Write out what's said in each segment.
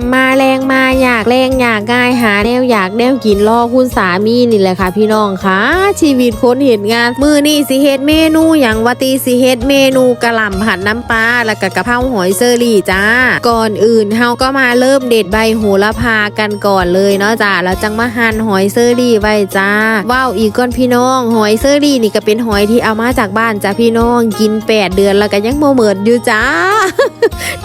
ำมาแรงมาอยากแรงอยากง่ายหาแนวอยากแนวกินรอคุณสามีนี่แหละค่ะ พี่น้องค่ะ ชีวิตคนเห็นงาน มือนี่สิเฮ็ดเมนูอย่างวตีสิเฮ็ดเมนูกระหล่ำผัดน้ำปลาแล้วก็กะเพราหอยเซอรี่จ้า ก่อนอื่นเฮาก็มาเริ่มเด็ดใบโหระพากันก่อนเลยเนาะจ้าแล้วจังมาหั่นหอยเซอรี่ไว้จ้าว้าวอีกก่อนพี่น้อง หอยเซอรี่นี่ก็เป็นหอยที่เอามาจากบ้านจ้าพี่น้องกิน 8 เดือนแล้วก็ยังบ่เหมิดอยู่จ้า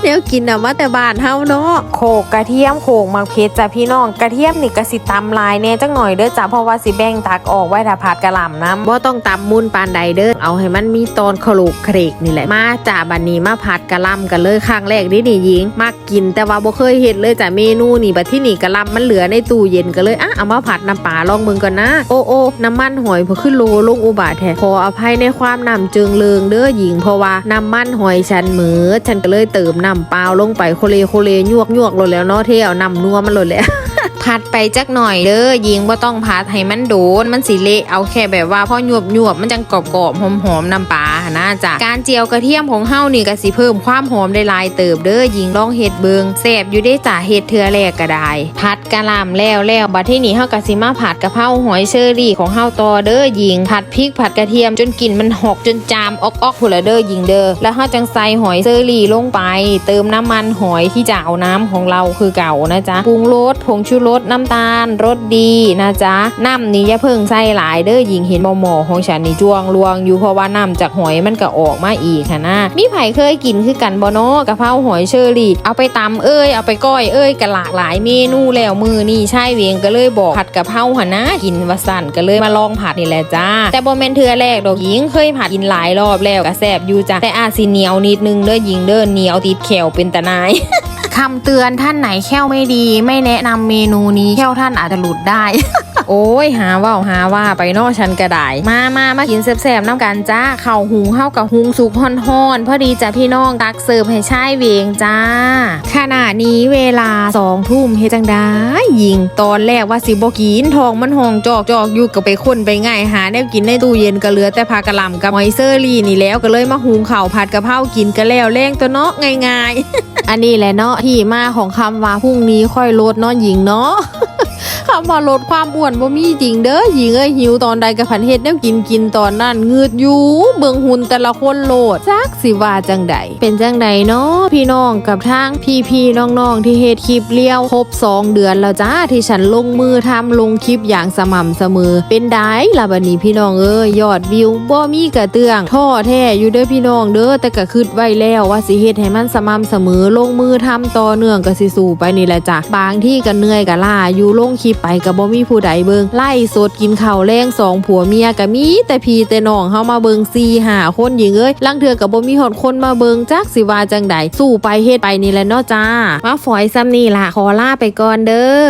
แนวกินเอามาแต่บ้านเฮาเนาะโขกกระเทียมโขกมักเพชรจ้ะพี่น้องกระเทียมนี่ก็สิตำลายแหน่จังหน่อยเด้อจ้ะเพราะว่าสิแบ่งตักออกไว้ถ้าผัดกะหล่ำน้ำบ่ต้องตำมุนปานใดเด้อเอาให้มันมีตอนขลุกเครกนี่แหละมาจ้ะบัดนี้มาผัดกะหล่ำกันเลยครั้งแรกนี่นี่หญิงมักกินแต่ว่าบ่เคยเฮ็ดเลยจ้ะเมนูนี่บัดที่นี่กะหล่ำมันเหลือในตู้เย็นก็เลยอะเอามาผัดน้ำปลาลองเบิ่งก่อนนะ โอ้โอ้น้ำมันหอยพอขึ้นโลลงอุบาทแท้ขออภัยในความน้ำเจิงเลิงเด้อหญิงเพราะว่าน้ำมันหอยฉันเหมือฉันก็เลยเติมน้ำเปล่าลงไปโคเลโคเลยวกยวกหลดแล้วเนาะเที่ยวน้ำนัวมันหลดแล้ว ผัดไปจักหน่อยเด้อยิงว่าต้องผัดให้มันโดนมันสิเละเอาแค่แบบว่าพอหยวบหยวบมันจังกรอบกรอบๆหอมหอมๆน้ำปลาหนนะจ้ะการเจียวกระเทียมของเฮานี่ก็สิเพิ่มความหอมได้ลายเติบเด้อยิงลองเฮ็ดเบิงแซ่บอยู่ได้จ้ะเฮ็ดเทือแรกก็ได้ผัดกะหล่ำแล้วแล้วบัดที่นี่เฮาก็สิมาผัดกะเพราหอยเชอรี่ของเฮาต่อเด้อยิงผัดพริกผัดกระเทียมจนกลิ่นมันหกจนจามออกออกพุ่นละเด้อยิงเด้อแล้วเฮาจังใส่หอยเชอรี่ลงไป เติมน้ำมันหอยที่จะเอาน้ำของเราคือเก่านะจ๊ะปรุงรสผงชูรสน้ำตาลรสดีนะจ๊ะน้ำนี่อย่าเพิ่งใส่หลายเด้อยิงเห็นหมอหมอของฉันนี่จ้วงลวงอยู่เพราะว่าน้ำจากหอยมันก็ออกมาอีกค่ะนะมีไผ่เคยกินคือกันบ่เนาะกะเพราหอยเชอรี่เอาไปตำเอ้ยเอาไปก้อยเอ้ยก็หลากหลายเมนูแล้วมือนี่ใช่เวียงก็เลยบอกผัดกะเพราหะนะกินวาสั่นก็เลยมาลองผัดนี่แหละจ้า แต่บ่แม่นเทือแรกดอกหญิงเคยผัดกินหลายรอบแล้วก็แซบอยู่จ้ะแต่อาจสิเหนียวนิดนึงเด้อหญิงเด้อเหนียวติดแขวเป็นตะนาย คำเตือนท่านไหนแค่วไม่ดี ไม่แนะนำเมนูนี้แค่วท่านอาจจะหลุดได้ โอ้ยหาว่าหาว่าไปนอกฉันกระไดมามามากินแซ่บๆน้ำกันจ้าเข่าหุงเข้ากับหุงสุกห่อนๆพอดีจ้ะพี่น้องตักเสิร์ฟให้ชายเวงจ้า ขณะนี้เวลาสองทุ่มเฮจังได้ยิงตอนแรกว่าสิบกินทองมันหองจอกจอกอยู่กับไปคนไปง่ายหาแนวกินในตู้เย็นก็เหลือแต่ผักกะหล่ำกับหอยเซอรี่นี่แล้วก็เลยมาหุงข่าผัดกะเพรากินกันแล้วแรงตัวเนาะง่ายๆ อันนี้แหละเนาะที่มาของคำว่าพรุ่งนี้ค่อยลดเนาะหญิงเนาะ คำว่าลดความอ้วนบ่มีจริงเด้อหญิงเอ้ยหิวตอนใดกับผันเฮ็ดแนวกินกินตอนนั้นงืดอยู่เบิ่งหุ่นแต่ละคนโลดจักสิว่าจังใดเป็นจังใดเนาะพี่น้องกับทางพี่ๆน้องๆที่เฮ็ดคลิปเลี้ยวครบ2 เดือนแล้วจ้าที่ฉันลงมือทำลงคลิปอย่างสม่ำเสมอ เป็นได้ล่ะบัดนี้พี่น้องเอ้ยยอดวิวบ่มีกระเตื้องท่อแท้อยู่เด้อพี่น้องเด้อแต่ก็คิดไว้แล้วว่าสิเฮ็ดให้มันสม่ำเสมอลงมือทำต่อเนื่องก็สิสู้ไปนี่แหละจ้ะบางที่ก็เหนื่อยก็ล่าอยู่ลงคลิปไปกับบ่มีผู้ใดเบิงไล่สดกินข้าวแรงสองผัวเมียกับมีแต่พี่แต่น้องเฮามาเบิงซีหาคนหญิงเอ้ยลังเทือกับ่มีหดคนมาเบิงจักสิว่าจังใดสู้ไปเฮ็ดไปนี่แหละเนาะจ้า มาฝอยซ้ำนี่ล่ะขอลาไปก่อนเด้อ